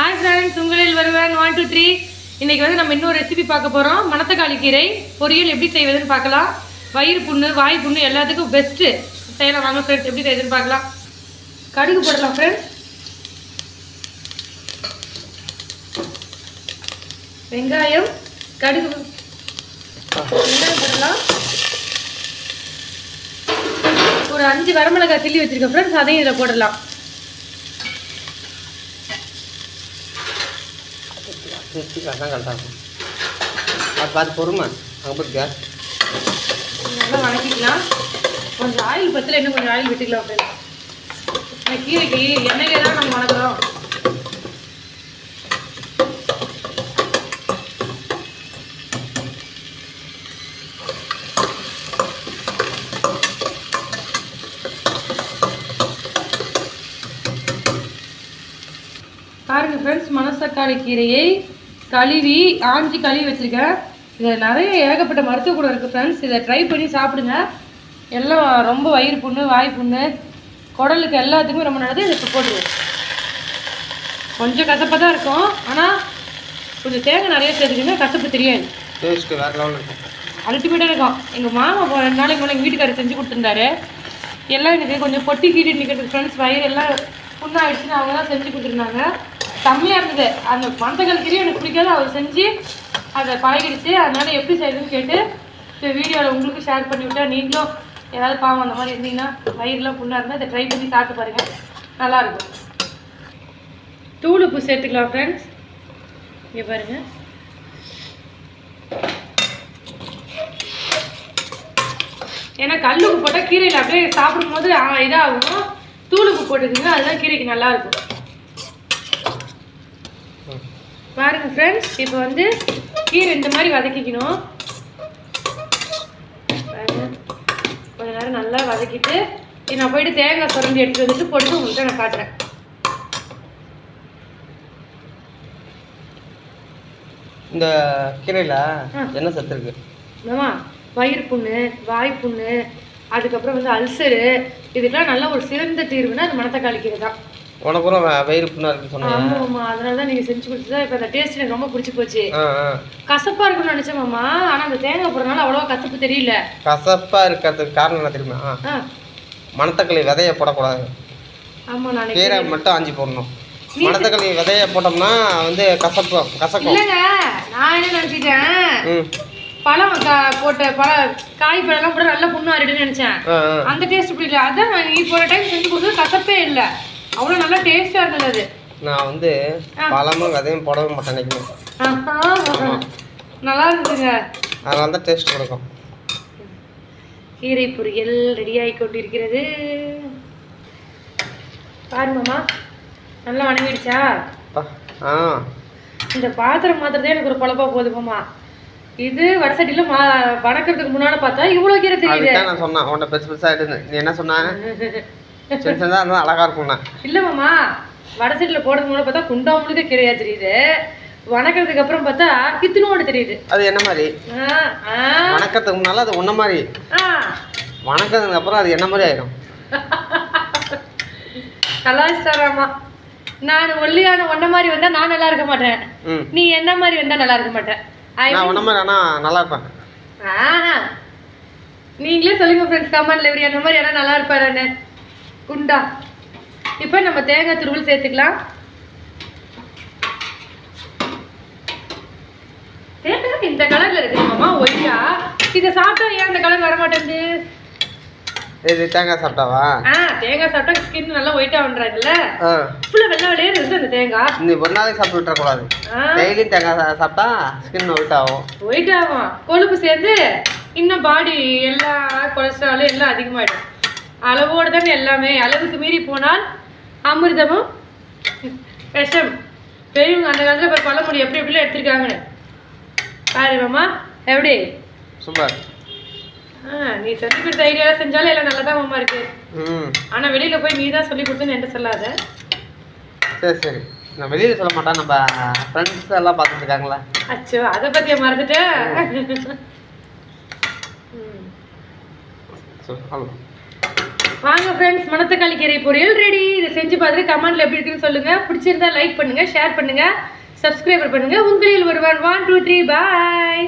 Hi friends உங்களில் வருவேன் one two three இன்னைக்கு வந்து நம்ம இன்னொரு ரெசிபி பார்க்க போகிறோம் மணத்தக்காளி கீரை. பொரியல் எப்படி செய்வதுன்னு பார்க்கலாம். வயிறு புண்ணு வாய் புண்ணு எல்லாத்துக்கும் பெஸ்ட்டு செய்யலாம் வாங்க ஃப்ரெண்ட்ஸ் எப்படி செய்யுதுன்னு பார்க்கலாம். கடுகு போடலாம் ஃப்ரெண்ட்ஸ் வெங்காயம் கடுகு வெங்காயம் போடலாம். ஒரு அஞ்சு வரமிளகாய் சில்லி வச்சுருக்கேன் ஃப்ரெண்ட்ஸ் அதையும் இதில் போடலாம். தான் கரெக்டாக இருக்கும் அது பார்த்து பொறுமை அங்கே போய் கேஸ் நல்லா வணக்கிக்கலாம். கொஞ்சம் ஆயில் பத்தில் இன்னும் கொஞ்சம் ஆயில் விட்டுக்கலாம் அப்படின்னு. கீரைக்கு எண்ணெயிலே தான் நம்ம வணக்கிறோம் பாருங்க ஃப்ரெண்ட்ஸ் மணத்தக்காளி கீரையை கழுவி ஆஞ்சி கழுவி வச்சுருக்கேன். இதில் நிறைய ஏகப்பட்ட மருத்துவ குணம் இருக்குது ஃப்ரெண்ட்ஸ் இதை ட்ரை பண்ணி சாப்பிடுங்க. எல்லாம் ரொம்ப வயிறு புண்ணு வாய் புண்ணு குடலுக்கு எல்லாத்துக்குமே ரொம்ப நல்லது. இதை போட்டுருவோம். கொஞ்சம் கசப்பாக தான் இருக்கும். ஆனால் கொஞ்சம் தேங்காய் நிறைய சேர்த்துக்கிங்க கசப்பு தெரியாது. அல்டிமேட்டாக இருக்கும். எங்கள் மாமா இப்போ ரெண்டு நாளைக்கு முன்னாடி எங்கள் வீட்டுக்காரர் செஞ்சு கொடுத்துருந்தாரு. எல்லாம் எனக்கு கொஞ்சம் பொட்டி கீட்டி நிற்கிறது ஃப்ரெண்ட்ஸ் வயிறு எல்லாம் புண்ணாயிடுச்சுன்னு அவங்க தான் செஞ்சு கொடுத்துருந்தாங்க. செம்மையாக இருந்தது. அந்த மந்தகள் கீரையும் எனக்கு பிடிக்காது. அவர் செஞ்சு அதை பழகிடுச்சு. அதனால எப்படி செய்யுதுன்னு கேட்டு இப்போ வீடியோவில் உங்களுக்கு ஷேர் பண்ணி விட்டா நீங்களும் ஏதாவது பாவம் அந்த மாதிரி இருந்தீங்கன்னா வயிறுலாம் புண்ணாக இருந்தால் அதை ட்ரை பண்ணி சாப்பிட்டு பாருங்கள் நல்லாயிருக்கும் தூள் உப்பு சேர்த்துக்கலாம் ஃப்ரெண்ட்ஸ் இங்கே பாருங்கள் ஏன்னா கல்லுக்கு போட்டால் கீரையில் அப்படியே சாப்பிடும்போது இதாகும். தூளுக்கு போட்டுக்குங்க அதுதான் கீரைக்கு நல்லா பாருங்க ஃப்ரெண்ட்ஸ் இப்போ வந்து கீரை இந்த மாதிரி வதக்கிக்கணும். கொஞ்ச நேரம் நல்லா வதக்கிட்டு நான் போயிட்டு தேங்காய் சுரண்டி எடுத்து வந்துட்டு போட்டு உங்கள்கிட்ட நான் காட்டுறேன். இந்த கீரையில். என்ன சத்து இருக்கு? என்னம்மா? வயிறு புண்ணு வாய் புண்ணு அதுக்கப்புறம் வந்து அல்சரு இதுக்கெல்லாம் நல்ல ஒரு சிறந்த தீர்வுனா அது மணத்தக்காளி கீரை தான். உனக்கு கூட வயிறு புண்ணாக இருக்குன்னு சொன்னேன். ஆமாம்மா அதனால தான் நீங்கள் செஞ்சு கொடுத்ததா இப்போ அந்த டேஸ்ட் எனக்கு ரொம்ப பிடிச்சி போச்சு. கசப்பாக இருக்கும்னு நினச்சேன் மாமா. ஆனால் அந்த தேங்காய் போடுறதுனால அவ்வளோவா கசப்பு தெரியல. கசப்பாக இருக்கிறதுக்கு காரணம் என்ன தெரியுமா? மணத்தக்காளி விதைய போடக்கூடாது. ஆமாம் நான் கீரை மட்டும் ஆஞ்சி போடணும். மணத்தக்காளி விதைய போட்டோம்னா வந்து கசப்பு கசக்கும். இல்லைங்க நான் என்ன நினச்சிட்டேன்? பழம் போட்ட பழ காய் பழம்லாம் போட்டு நல்லா புண்ணு ஆறிடுன்னு நினச்சேன். அந்த டேஸ்ட் பிடிக்கல அதான் நீ போன டைம் செஞ்சு கொடுத்தது கசப்பே இல்லை. அவ்வளோ நல்லா டேஸ்ட்டாக இருந்தது அது. நான் வந்து பழமும் விதையும் போடவே மாட்டேன் நினைக்கிறேன். நல்லா இருந்துச்சுங்க அதனால தான் டேஸ்ட் கொடுக்கும். கீரை பொரியல் ரெடியாகி கொண்டிருக்கிறது. பாருங்கம்மா நல்லா வணங்கிடுச்சா. ஆ. இந்த பாத்திரம் மாத்திரதே எனக்கு ஒரு குழப்பா போதுமாம்மா இது வடசட்டியில் மா வணக்கிறதுக்கு முன்னால பார்த்தா இவ்வளோ கீரை தெரியுது. நான் சொன்னேன் உன்னை பெருசு பெருசாக எடுன்னு நீ என்ன சொன்ன? சின்ன சின்னதாக இருந்தால் அழகாக இருக்கும்ண்ணா. இல்லைம்மாம்மா வடசட்டியில் போடுறதுக்கு முன்னாடி பார்த்தா குண்டா முழுக்க கீரையா தெரியுது வணக்கிறதுக்கு அப்புறம் பார்த்தா கித்துனோடு தெரியுது. அது என்ன மாதிரி? வணக்கத்துக்கு முன்னால் அது உன்ன மாதிரி. வணக்கத்துக்கு அப்புறம் அது என்ன மாதிரி ஆயிடும் கலாச்சாரமா. நான் ஒல்லியான ஒன்ன மாதிரி வந்தா நான் நல்லா இருக்க மாட்டேன். நீ என்ன மாதிரி வந்தா நல்லா இருக்க மாட்டேன்? நான் உன்ன மாதிரி ஆனால் நல்லா இருப்பேன். நீங்களே சொல்லுங்க ஃப்ரெண்ட்ஸ் கமெண்ட்ல இவர் என்ன மாதிரி என்ன நல்லா இருப்பாருன்னு குண்டா. இப்போ நம்ம தேங்காய் துருவல் சேர்த்துக்கலாம். தேங்காய் இந்த கலர்ல இருக்கு மாமா ஒயிட்டா இதை சாப்பிட்டா ஏன் அந்த கலர் வர மாட்டேங்குது இது தேங்காய் சாப்பிட்டாவா? ஆ தேங்காய் சாப்பிட்டா ஸ்கின் நல்லா ஒயிட்டா பண்றாங்கல்ல ஆ. ஃபுல்லா வெள்ளை வெளியே இருக்கு அந்த தேங்காய். நீ ஒரு நாளைக்கு சாப்பிட்டு விட்டுறக்கூடாது. ஆ. டெய்லியும் தேங்காய் சாப்பிட்டா ஸ்கின் ஒயிட் ஆகும். ஒயிட் ஆகும். கொழுப்பு சேர்ந்து இன்னும் பாடி எல்லா கொலஸ்ட்ரால் எல்லாம் அதிகமாயிடும். அளவோடு தானே எல்லாமே. அளவுக்கு மீறி போனால் அமிர்தமும் விஷம். பெரியவங்க அந்த காலத்தில் இப்போ பழமொழி எப்படி எப்படிலாம் எடுத்திருக்காங்கன்னு? பாரு மாமா எப்படி? சூப்பர் ஆ நீ சொல்லி கொடுத்த ஐடியாலாம் செஞ்சாலும் எல்லாம் நல்லா தான் மாமா இருக்கு. ம். ஆனால் வெளியில் போய் நீ தான் சொல்லி கொடுத்துன்னு என்கிட்ட சொல்லாத. சரி சரி. நான் வெளியில் சொல்ல மாட்டேன். நம்ம ஃப்ரெண்ட்ஸ் எல்லாம் பார்த்துட்டு இருக்காங்களா. அச்சோ அதை பற்றிய மறந்துட்டேன். வாங்க ஃப்ரெண்ட்ஸ் மணத்தக்காளி கீரை பொரியல் ரெடி இதை செஞ்சு பார்த்துட்டு கமெண்ட்ல எப்படி இருக்குன்னு சொல்லுங்க. பிடிச்சிருந்தா லைக் பண்ணுங்க ஷேர் பண்ணுங்க சப்ஸ்கிரைபர் பண்ணுங்க. உங்களில் ஒருவன் ஒன் டூ த்ரீ பாய்